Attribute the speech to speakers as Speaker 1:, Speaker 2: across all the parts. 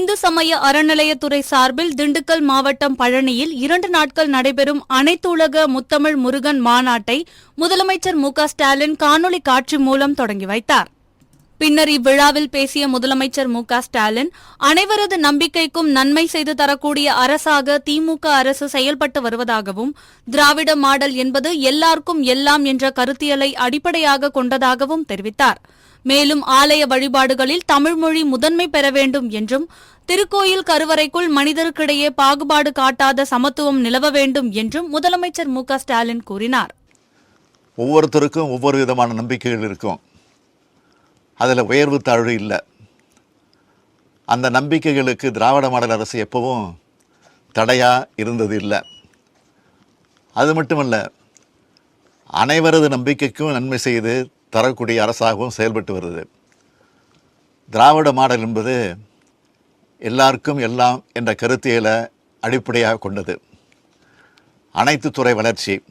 Speaker 1: இந்து சமய அறநிலையத்துறை சார்பில் திண்டுக்கல் மாவட்டம் பழனியில் இரண்டு நாட்கள் நடைபெறும் அனைத்துலக முத்தமிழ் முருகன் மாநாட்டை முதலமைச்சர் மு ஸ்டாலின் காணொலி காட்சி மூலம் தொடங்கி வைத்தார். பின்னர் இவ்விழாவில் பேசிய முதலமைச்சர் மு ஸ்டாலின் அனைவரது நம்பிக்கைக்கும் நன்மை செய்து தரக்கூடிய அரசாக திமுக அரசு செயல்பட்டு வருவதாகவும் திராவிட மாடல் என்பது எல்லாருக்கும் எல்லாம் என்ற கருத்தியலை அடிப்படையாக கொண்டதாகவும் தெரிவித்தார். மேலும் ஆலய வழிபாடுகளில் தமிழ்மொழி முதன்மை பெற வேண்டும் என்றும் திருக்கோயில் கருவறைக்குள் மனிதருக்கிடையே பாகுபாடு காட்டாத சமத்துவம் நிலவ வேண்டும் என்றும் முதலமைச்சர் மு க ஸ்டாலின் கூறினார்.
Speaker 2: ஒவ்வொருத்தருக்கும் ஒவ்வொரு விதமான நம்பிக்கைகள் இருக்கும். அதில் உயர்வு தாழ்வு இல்லை. அந்த நம்பிக்கைகளுக்கு திராவிட மாடல் அரசு எப்பவும் தடையாக இருந்தது இல்லை. அது மட்டுமல்ல அனைவரது நம்பிக்கைக்கும் நன்மை செய்து தரக்கூடிய அரசாகவும் செயல்பட்டு வருது. திராவிட மாடல் என்பது எல்லாருக்கும் எல்லாம் என்ற கருத்தியலை அடிப்படையாக கொண்டது. அனைத்து துறை வளர்ச்சி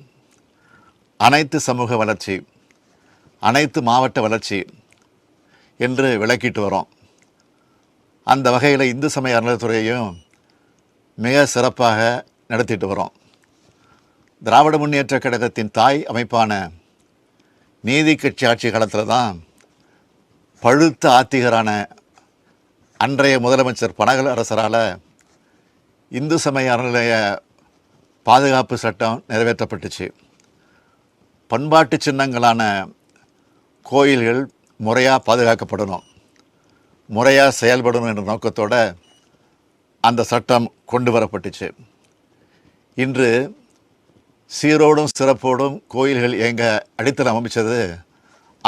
Speaker 2: அனைத்து சமூக வளர்ச்சி அனைத்து மாவட்ட வளர்ச்சி என்று விளக்கிட்டு வரோம். அந்த வகையில் இந்து சமய அறநிலைத்துறையையும் மிக சிறப்பாக நடத்திட்டு வரோம். திராவிட முன்னேற்றக் கழகத்தின் தாய் அமைப்பான நீதி கட்சி ஆட்சி காலத்தில் தான் பழுத்த ஆத்திகரான அன்றைய முதலமைச்சர் பனகல் அரசரால் இந்து சமய அறநிலைய பாதுகாப்பு சட்டம் நிறைவேற்றப்பட்டுச்சு. பண்பாட்டு சின்னங்களான கோயில்கள் முறையாக பாதுகாக்கப்படணும் முறையாக செயல்படணும் என்ற நோக்கத்தோடு அந்த சட்டம் கொண்டு வரப்பட்டுச்சு. இன்று சீரோடும் சிறப்போடும் கோயில்கள் எங்கள் அடித்தளம் அமைச்சது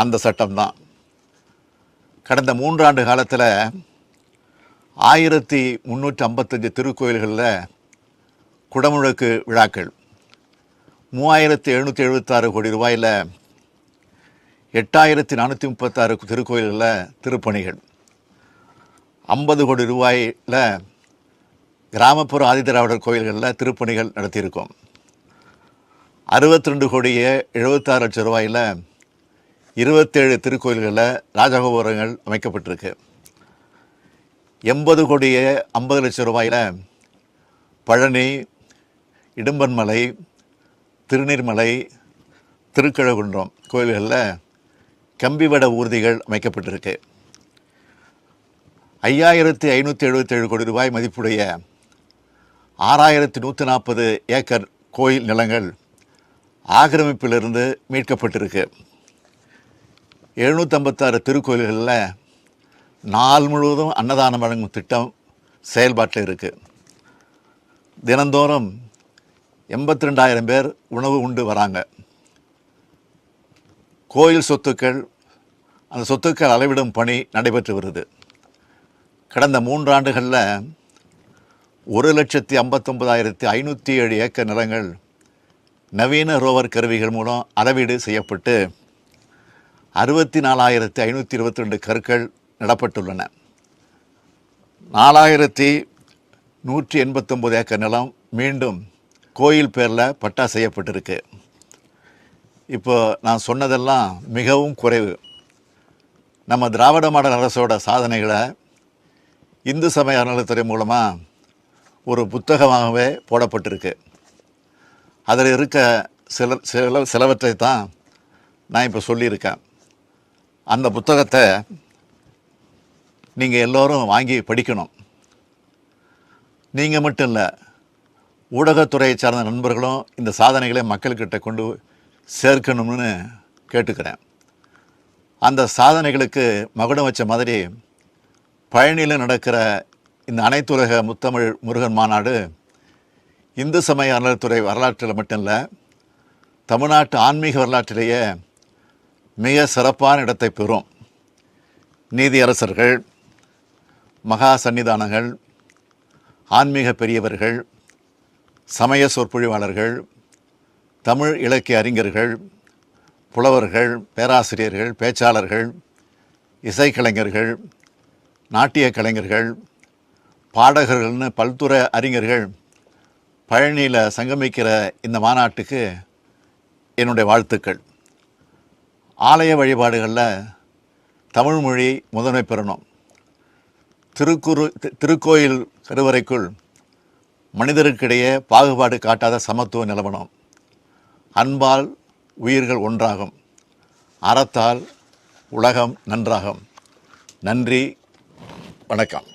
Speaker 2: அந்த சட்டம்தான். கடந்த மூன்றாண்டு காலத்தில் ஆயிரத்தி முந்நூற்றி ஐம்பத்தஞ்சு திருக்கோயில்களில் குடமுழுக்கு விழாக்கள் மூவாயிரத்தி எழுநூற்றி எழுபத்தாறு கோடி ரூபாயில் எட்டாயிரத்தி நானூற்றி முப்பத்தாறு திருக்கோயில்களில் திருப்பணிகள் ஐம்பது கோடி ரூபாயில் கிராமப்புற ஆதிதிராவிடர் கோயில்களில் திருப்பணிகள் நடத்தியிருக்கோம். அறுபத்தி ரெண்டு கோடியே எழுபத்தாறு லட்சம் ரூபாயில் இருபத்தேழு திருக்கோயில்களில் ராஜகோபுரங்கள் அமைக்கப்பட்டிருக்கு. எண்பது கோடியே ஐம்பது லட்சம் ரூபாயில் பழனி இடும்பன்மலை திருநீர்மலை திருக்கழகுன்றம் கோயில்களில் கம்பிவட ஊர்திகள் அமைக்கப்பட்டிருக்கு. ஐயாயிரத்தி ஐநூற்றி எழுபத்தேழு கோடி ரூபாய் மதிப்புடைய ஆறாயிரத்தி நூற்றி நாற்பது ஏக்கர் கோயில் நிலங்கள் ஆக்கிரமிப்பிலிருந்து மீட்கப்பட்டிருக்கு. எழுநூற்றம்பத்தாறு திருக்கோயில்களில் நாள் முழுவதும் அன்னதானம் வழங்கும் திட்டம் செயல்பாட்டில் இருக்குது தினந்தோறும் எண்பத்தி ரெண்டாயிரம் பேர் உணவு உண்டு வராங்க. கோயில் சொத்துக்கள் அந்த சொத்துக்கள் அளவிடும் பணி நடைபெற்று வருது. கடந்த மூன்றாண்டுகளில் ஒரு லட்சத்தி ஐம்பத்தொம்பதாயிரத்தி ஐநூற்றி ஏழு ஏக்கர் நிலங்கள் நவீன ரோவர் கருவிகள் மூலம் அளவீடு செய்யப்பட்டு அறுபத்தி நாலாயிரத்தி ஐநூற்றி இருபத்தி ரெண்டு கற்கள் நடப்பட்டுள்ளன. நாலாயிரத்தி நூற்றி எண்பத்தொம்போது ஏக்கர் நிலம் மீண்டும் கோயில் பேரில் பட்டா செய்யப்பட்டிருக்கு. இப்போ நான் சொன்னதெல்லாம் மிகவும் குறைவு. நம்ம திராவிட மாடல் அரசோட சாதனைகளை இந்து சமய அறநிலைத்துறை மூலமாக ஒரு புத்தகமாகவே போடப்பட்டிருக்கு. அதில் இருக்க சில சில சிலவற்றை தான் நான் இப்போ சொல்லியிருக்கேன். அந்த புத்தகத்தை நீங்கள் எல்லோரும் வாங்கி படிக்கணும். நீங்கள் மட்டும் இல்லை ஊடகத்துறையை சார்ந்த நண்பர்களும் இந்த சாதனைகளை மக்கள்கிட்ட கொண்டு சேர்க்கணும்னு கேட்டுக்கிறேன். அந்த சாதனைகளுக்கு மகுடம் வச்ச மாதிரி பழனியில் நடக்கிற இந்த அனைத்துலக முத்தமிழ் முருகன் மாநாடு இந்து சமய அறநிலைத்துறை வரலாற்றில் மட்டும் இல்லை தமிழ்நாட்டு ஆன்மீக வரலாற்றிலேயே மிக சிறப்பான இடத்தை பெறும். நீதியரசர்கள் மகா சன்னிதானங்கள் ஆன்மீக பெரியவர்கள் சமய சொற்பொழிவாளர்கள் தமிழ் இலக்கிய அறிஞர்கள் புலவர்கள் பேராசிரியர்கள் பேச்சாளர்கள் இசைக்கலைஞர்கள் நாட்டிய கலைஞர்கள் பாடகர்கள்னு பல்துறை அறிஞர்கள் பழனியில் சங்கமிக்கிற இந்த மாநாட்டுக்கு என்னுடைய வாழ்த்துக்கள். ஆலய வழிபாடுகளில் தமிழ்மொழி முதன்மை பெறணும். திருக்குறு தி- திருக்கோயில் கருவறைக்குள் மனிதருக்கிடையே பாகுபாடு காட்டாத சமத்துவ நிலவனம் அன்பால் உயிர்கள் ஒன்றாகும். அறத்தால் உலகம் நன்றாகும். நன்றி வணக்கம்.